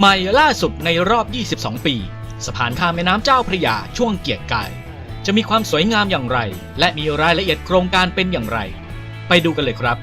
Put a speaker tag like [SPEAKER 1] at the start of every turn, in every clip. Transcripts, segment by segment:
[SPEAKER 1] ใหม่ล่าสุดในรอบ 22 ปี สะพานข้ามแม่น้ำเจ้าพระยาช่วงเกียรติกาย จะมีความสวยงามอย่างไร และมีรายละเอียดโครงการเป็นอย่างไร ไปดูกันเลยครับ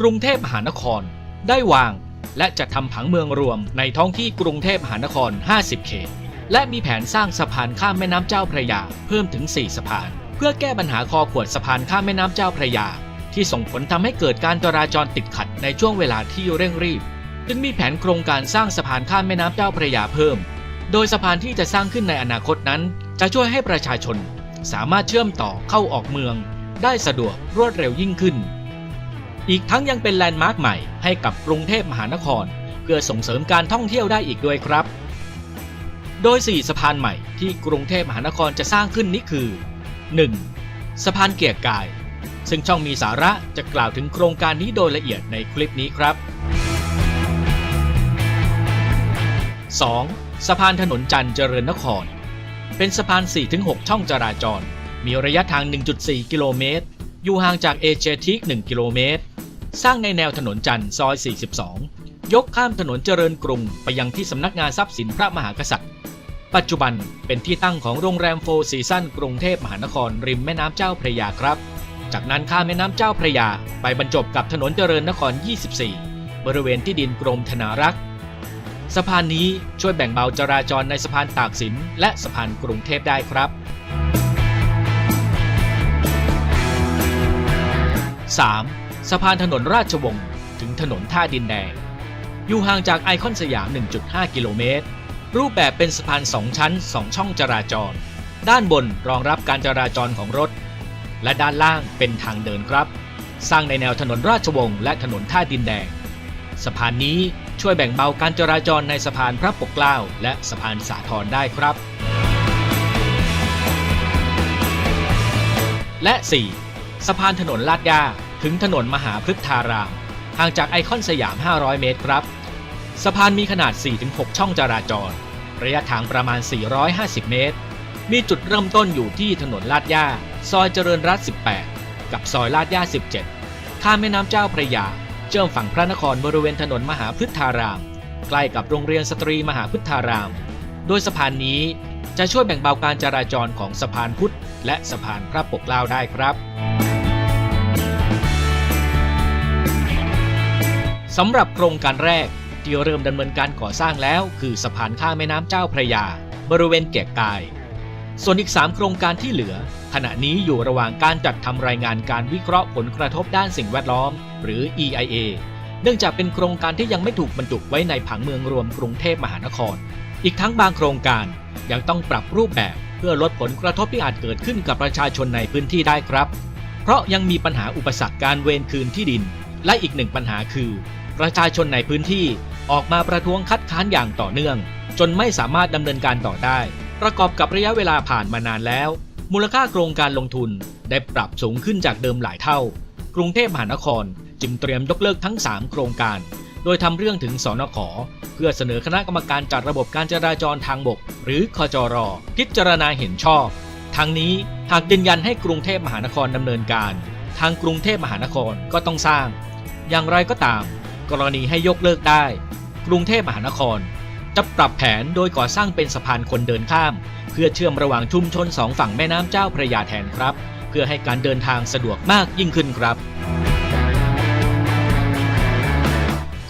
[SPEAKER 1] กรุงเทพมหานครได้วาง และจัดทำผังเมืองรวมในท้องที่กรุงเทพมหานคร 50 เขต และมีแผนสร้างสะพานข้ามแม่น้ำเจ้าพระยาเพิ่มถึง 4 สะพาน เพื่อแก้ปัญหาคอขวดสะพานข้ามแม่น้ำเจ้าพระยา ที่ส่งผลทำให้เกิดการจราจรติดขัดในช่วงเวลาที่เร่งรีบ จึงมีแผนโครงการสร้างสะพานข้ามแม่น้ำเจ้าพระยาเพิ่ม โดยสะพานที่จะสร้างขึ้นในอนาคตนั้น จะช่วยให้ประชาชน สามารถเชื่อมต่อเข้าออกเมือง ได้สะดวกรวดเร็วยิ่งขึ้น อีกทั้งยังเป็นแลนด์มาร์คใหม่ให้กับกรุงเทพมหานคร เพื่อส่งเสริมการท่องเที่ยวได้อีกด้วยครับ โดย 4 สะพานใหม่ที่กรุงเทพมหานครจะสร้างขึ้นนี้คือ 1. สะพานเกียรกาย ซึ่งช่องมีสาระจะกล่าวถึงโครงการนี้โดยละเอียดในคลิปนี้ครับ 2. สะพานถนนจันทร์เจริญนคร เป็นสะพาน 4-6 ช่องจราจร มีระยะทาง 1.4 กิโลเมตร อยู่ห่างจากเอเชียทิก1 กิโลเมตร สร้างในแนวถนนจันทร์ซอย 42 ยกข้ามถนนเจริญกรุง ไปยังที่สำนักงานทรัพย์สินพระมหากษัตริย์ ปัจจุบันเป็นที่ตั้งของโรงแรมโฟร์ซีซั่นกรุงเทพมหานครริมแม่น้ำเจ้าพระยาครับ จากนั้นข้ามแม่น้ำเจ้าพระยา ไปบรรจบกับถนนเจริญนคร 24 บริเวณที่ดินกรมธนารักษ์สะพานนี้ช่วยแบ่งเบาจราจรในสะพานตากสิน และสะพานกรุงเทพได้ครับ 3. สะพานถนนราชวงศ์ถึงถนนท่าดินแดง อยู่ห่างจากไอคอนสยาม 1.5 กิโลเมตร รูปแบบเป็นสะพาน 2 ชั้น 2 ช่องจราจร ด้านบนรองรับการจราจรของรถ และด้านล่างเป็นทางเดินครับ สร้างในแนวถนนราชวงศ์และถนนท่าดินแดง สะพานนี้ช่วยแบ่งเบาการจราจรในสะพานพระปกเกล้าและสะพานสาทรได้ครับ และ 4. สะพานถนนลาดยา ถึงถนนมหาพฤกษาราม ห่างจากไอคอนสยาม 500 เมตรครับ สะพานมีขนาด 4-6 ช่องจราจร ระยะทางประมาณ 450 เมตร มีจุดเริ่มต้นอยู่ที่ถนนลาดย่า ซอยเจริญรัตน์18 กับซอยลาดย่า 17 ข้ามแม่น้ำเจ้าพระยา เชื่อมฝั่งพระนครบริเวณถนนมหาพฤทธาราม ใกล้กับโรงเรียนสตรีมหาพฤทธาราม โดยสะพานนี้จะช่วยแบ่งเบาการจราจรของสะพานพุทธและสะพานพระปกเกล้าได้ครับ สำหรับโครงการแรกที่เริ่มดำเนินการก่อสร้างแล้ว คือสะพานข้ามแม่น้ำเจ้าพระยา บริเวณเกียรติกาย ส่วนอีก 3 โครงการที่เหลือ ขณะนี้อยู่ระหว่างการจัดทำรายงานการวิเคราะห์ผลกระทบด้านสิ่งแวดล้อม หรือ EIA เนื่องจากเป็นโครงการที่ยังไม่ถูกบรรจุไว้ในผังเมืองรวมกรุงเทพมหานคร อีกทั้งบางโครงการยังต้องปรับรูปแบบเพื่อลดผลกระทบที่อาจเกิดขึ้นกับประชาชนในพื้นที่ได้ครับ เพราะยังมีปัญหาอุปสรรคการเวรคืนที่ดิน และอีกหนึ่งปัญหาคือ ประชาชนในพื้นที่ออกมาประท้วงคัดค้านอย่างต่อเนื่อง จนไม่สามารถดำเนินการต่อได้ ประกอบกับระยะเวลาผ่านมานานแล้ว มูลค่าโครงการลงทุนได้ปรับสูงขึ้นจากเดิมหลายเท่า กรุงเทพมหานครจึงเตรียมยกเลิกทั้ง 3 โครงการ โดยทำเรื่องถึงสนขเพื่อเสนอคณะกรรมการจัดระบบการจราจรทางบก หรือคจร พิจารณาเห็นชอบ ทั้งนี้หากยืนยันให้กรุงเทพมหานครดำเนินการ ทางกรุงเทพมหานครก็ต้องสร้าง อย่างไรก็ตาม กรณีให้ยกเลิกได้ กรุงเทพมหานคร จะปรับแผนโดยก่อสร้างเป็นสะพานคนเดินข้าม เพื่อเชื่อมระหว่างชุมชนสองฝั่งแม่น้ำเจ้าพระยาแทนครับ เพื่อให้การเดินทางสะดวกมากยิ่งขึ้นครับ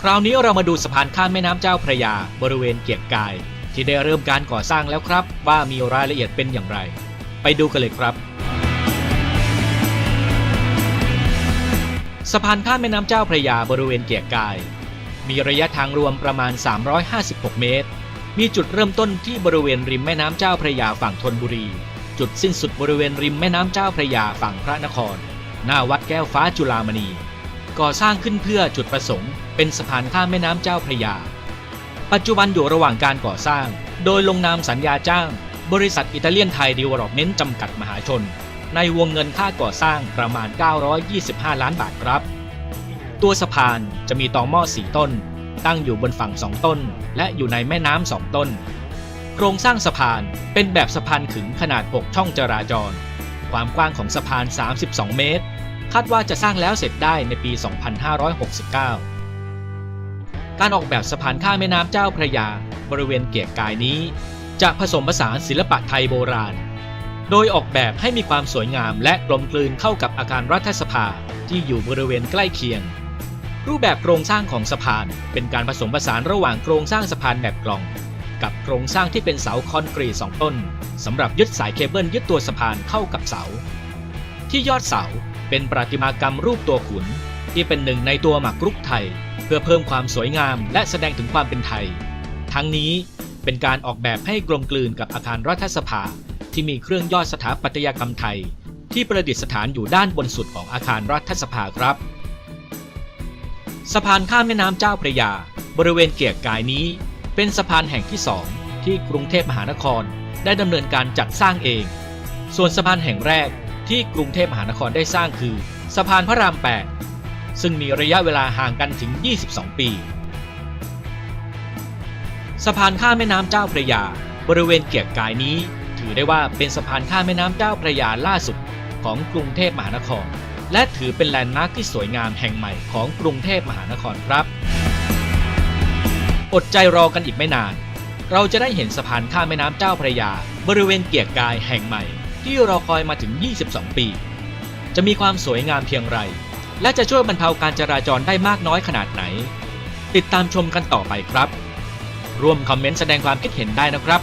[SPEAKER 1] คราวนี้เรามาดูสะพานข้ามแม่น้ำเจ้าพระยา บริเวณเกียรติกาย ที่ได้เริ่มการก่อสร้างแล้วครับ ว่ามีรายละเอียดเป็นอย่างไร ไปดูกันเลยครับ สะพานข้ามแม่น้ำเจ้าพระยาบริเวณเกียรกาย มีระยะทางรวมประมาณ 356 เมตร มีจุดเริ่มต้นที่บริเวณริมแม่น้ำเจ้าพระยาฝั่งธนบุรี จุดสิ้นสุดบริเวณริมแม่น้ำเจ้าพระยาฝั่งพระนคร หน้าวัดแก้วฟ้าจุฬามณี ก่อสร้างขึ้นเพื่อจุดประสงค์ เป็นสะพานข้ามแม่น้ำเจ้าพระยา ปัจจุบันอยู่ระหว่างการก่อสร้าง โดยลงนามสัญญาจ้าง บริษัทอิตาเลียนไทยดีเวล็อปเมนต์จำกัดมหาชน ในวงเงินค่าก่อสร้างประมาณ 925 ล้านบาทครับ ตัวสะพานจะมีตอหม้อ4ต้น ตั้งอยู่บนฝั่ง 2 ต้น และอยู่ในแม่น้ำ2ต้น โครงสร้างสะพานเป็นแบบสะพานขึงขนาด 6 ช่องจราจร ความกว้างของสะพาน 32 เมตร คาดว่าจะสร้างแล้วเสร็จได้ในปี 2569การออกแบบสะพานข้ามแม่น้ำเจ้าพระยา บริเวณเกียรกายนี้ จะผสมผสานศิลปะไทยโบราณ โดยออกแบบให้มีความสวยงามและกลมกลืนเข้ากับอาคารรัฐสภาที่อยู่บริเวณใกล้เคียง รูปแบบโครงสร้างของสะพาน เป็นการผสมผสานระหว่างโครงสร้างสะพานแบบกล่อง กับโครงสร้างที่เป็นเสาคอนกรีตสองต้นสำหรับยึดสายเคเบิลยึดตัวสะพานเข้ากับเสา ที่ยอดเสาเป็นประติมากรรมรูปตัวขุน ที่เป็นหนึ่งในตัวหมากรุกไทย เพื่อเพิ่มความสวยงามและแสดงถึงความเป็นไทย ทั้งนี้เป็นการออกแบบให้กลมกลืนกับอาคารรัฐสภา ที่มีเครื่องยอดสถาปัตยกรรมไทย ที่ประดิษฐานอยู่ด้านบนสุดของอาคารรัฐสภาครับ สะพานข้ามแม่น้ำเจ้าพระยา บริเวณเกียรกายนี้ เป็นสะพานแห่งที่สองที่กรุงเทพมหานครได้ดำเนินการจัดสร้างเอง ส่วนสะพานแห่งแรกที่กรุงเทพมหานครได้สร้างคือ สะพานพระราม 8 ซึ่งมีระยะเวลาห่างกันถึง 22 ปี สะพานข้ามแม่น้ำเจ้าพระยา บริเวณเกียรกายนี้ ถือได้ว่าเป็นสะพานข้ามแม่น้ำเจ้าพระยาล่าสุดของกรุงเทพมหานคร และถือเป็นแลนด์มาร์คที่สวยงามแห่งใหม่ของกรุงเทพมหานครครับ อดใจรอกันอีกไม่นาน เราจะได้เห็นสะพานข้ามแม่น้ำเจ้าพระยา บริเวณเกียรกายแห่งใหม่ ที่รอคอยมาถึง 22 ปี จะมีความสวยงามเพียงไร และจะช่วยบรรเทาการจราจรได้มากน้อยขนาดไหน ติดตามชมกันต่อไปครับ ร่วมคอมเมนต์แสดงความคิดเห็นได้นะครับ